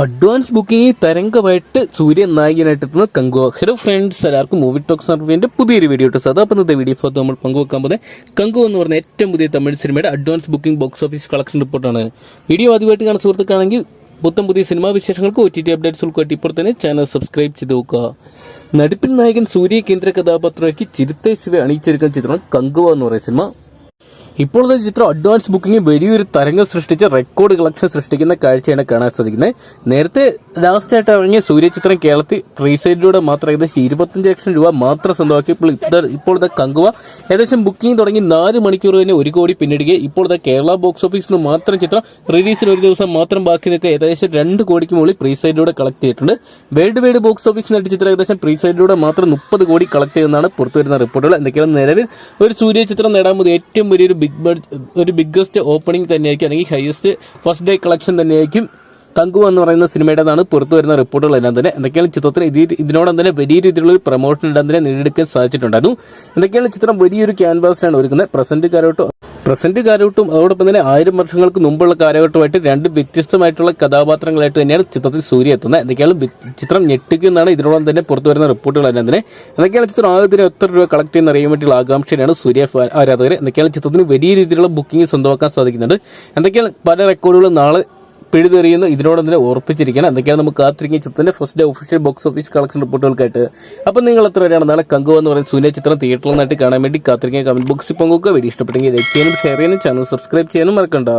Advance booking തരംഗമായിട്ട് സൂര്യൻ നായകനായിട്ട് എത്തുന്ന കങ്കുവ ഹലോ ഫ്രണ്ട്സ് എല്ലാവർക്കും മൂവി ടോക്സ് സർവിന്റെ പുതിയൊരു വീഡിയോ ഇട്ട്. സദാ ഇന്നത്തെ വീഡിയോ ഫോർ നമ്മൾ പങ്കുവെക്കാൻ പോകുന്നത് കങ്കു എന്ന് പറഞ്ഞ ഏറ്റവും പുതിയ തമിഴ് സിനിമയുടെ advance booking box office collection റിപ്പോർട്ടാണ്. വീഡിയോ ആദ്യമായിട്ട് കാണുന്ന സുഹൃത്തുക്കാണെങ്കിൽ പുത്തം പുതിയ സിനിമാ വിശേഷങ്ങൾക്ക് ഒ ടി ടി അപ്ഡേറ്റ്സ് ഉൾക്കൊട്ടി ഇപ്പോൾ തന്നെ ചാനൽ സബ്സ്ക്രൈബ് ചെയ്ത് നോക്കുക. നടിപ്പിൻ നായകൻ സൂര്യ കേന്ദ്ര കഥാപാത്രമാക്കി ചിരുത്തെ ശിവ അണിയിച്ചെടുക്കുന്ന ചിത്രം കങ്കുവ എന്ന് പറയുന്ന സിനിമ. ഇപ്പോഴത്തെ ചിത്രം അഡ്വാൻസ് ബുക്കിംഗ് വലിയൊരു തരംഗം സൃഷ്ടിച്ച റെക്കോർഡ് കളക്ഷൻ സൃഷ്ടിക്കുന്ന കാഴ്ചയാണ് കാണാൻ സാധിക്കുന്നത്. നേരത്തെ ലാസ്റ്റ് ആയിട്ട് ഇറങ്ങിയ സൂര്യ ചിത്രം കേരളത്തിൽ റീസെയിലൂടെ മാത്രം ഏകദേശം ഇരുപത്തഞ്ച് ലക്ഷം രൂപ മാത്രം സ്വന്തമാക്കി. ഇപ്പോൾ ഇപ്പോഴത്തെ കങ്കുവ. ഏകദേശം ബുക്കിംഗ് തുടങ്ങി നാല് മണിക്കൂർ തന്നെ ഒരു കോടി പിന്നിടുകയും. ഇപ്പോഴത്തെ കേരള ബോക്സ് ഓഫീസിൽ നിന്ന് മാത്രം ചിത്രം റിലീസിന് ഒരു ദിവസം മാത്രം ബാക്കി നിൽക്കുക. ഏകദേശം രണ്ട് കോടിക്ക് മുകളിൽ പ്രീസൈഡിലൂടെ കളക്ട് ചെയ്തിട്ടുണ്ട്. വേൾഡ് വൈഡ് ബോക്സ് ഓഫീസിൽ നേടിയ ചിത്രം ഏകദേശം പ്രീസൈഡിലൂടെ മാത്രം മുപ്പത് കോടി കളക്ട് ചെയ്യുന്നതാണ് പുറത്തുവരുന്ന റിപ്പോർട്ടുകൾ എന്തൊക്കെയാണ് നിലവിൽ ഒരു സൂര്യ ചിത്രം നേടാൻ പോകുന്ന ഏറ്റവും വലിയൊരു ബിഗ് ഒരു ബിഗ്ഗസ്റ്റ് ഓപ്പണിംഗ് തന്നെയായിരിക്കും അല്ലെങ്കിൽ ഹയസ്റ്റ് ഫസ്റ്റ് ഡേ കളക്ഷൻ തന്നെയായിരിക്കും തങ്കു എന്ന് പറയുന്ന സിനിമയുടേതാണ് പുറത്തു വരുന്ന റിപ്പോർട്ടുകൾ എല്ലാം തന്നെ. എന്തൊക്കെയാണ് ചിത്രത്തിന് ഇത് ഇതിനോടൊപ്പം തന്നെ വലിയ രീതിയിലുള്ള പ്രൊമോഷൻ ഉണ്ടെന്ന് തന്നെ നേടിയെടുക്കാൻ സാധിച്ചിട്ടുണ്ടായിരുന്നു. എന്തൊക്കെയാണ് ചിത്രം വലിയൊരു ക്യാൻവാസിലാണ് ഒരുക്കുന്നത്. പ്രസന്റ് കാരോട്ടും പ്രസന്റ് കാലഘട്ടവും അതോടൊപ്പം തന്നെ ആയിരം വർഷങ്ങൾക്ക് മുമ്പുള്ള കാലഘട്ടമായിട്ട് രണ്ട് വ്യത്യസ്തമായിട്ടുള്ള കഥാപാത്രങ്ങളായിട്ട് തന്നെയാണ് ചിത്രത്തിൽ സൂര്യ എത്തുന്നത്. എന്തൊക്കെയാണ് ചിത്രം ഞെട്ടിക്കുന്നതാണ്. ഇതിനോടൊപ്പം തന്നെ പുറത്തു വരുന്ന റിപ്പോർട്ടുകൾ എല്ലാം തന്നെ. എന്തൊക്കെയാണ് ചിത്രം ആദ്യത്തിന് എത്ര രൂപ കളക്ട് ചെയ്യുന്ന അറിയാൻ വേണ്ടിയുള്ള ആകാംക്ഷയാണ് സൂര്യ ആരാധകർ എന്തൊക്കെയാണ് ചിത്രത്തിന് വലിയ രീതിയിലുള്ള ബുക്കിംഗ് സ്വന്തമാക്കാൻ സാധിക്കുന്നുണ്ട്. എന്തൊക്കെയാണ് പല റെക്കോർഡുകളും നാളെ പിഴുതെറിയുന്നു. ഇതിനോട് തന്നെ ഉറപ്പിച്ചിരിക്കണം. എന്തൊക്കെയാണ് നമുക്ക് കാത്തിരിക്കുന്ന ചിത്രത്തിന്റെ first day official box office collection റിപ്പോർട്ടുകൾക്കായിട്ട് അപ്പം നിങ്ങൾ എത്ര വരെയാണ് നാളെ കങ്കു എന്ന് പറയുന്ന സൂര്യ ചിത്രം തിയേറ്ററിൽ നിന്നായിട്ട് കാണാൻ വേണ്ടി കാത്തിരിക്കുന്ന കമന്റ് ബോക്സിൽ പങ്കുവെക്കുക. വീഡിയോ ഇഷ്ടപ്പെട്ടെങ്കിൽ ലൈക്ക് ചെയ്യാനും ഷെയർ ചെയ്യാനും ചാനൽ സബ്സ്ക്രൈബ് ചെയ്യാനും മറക്കണ്ട.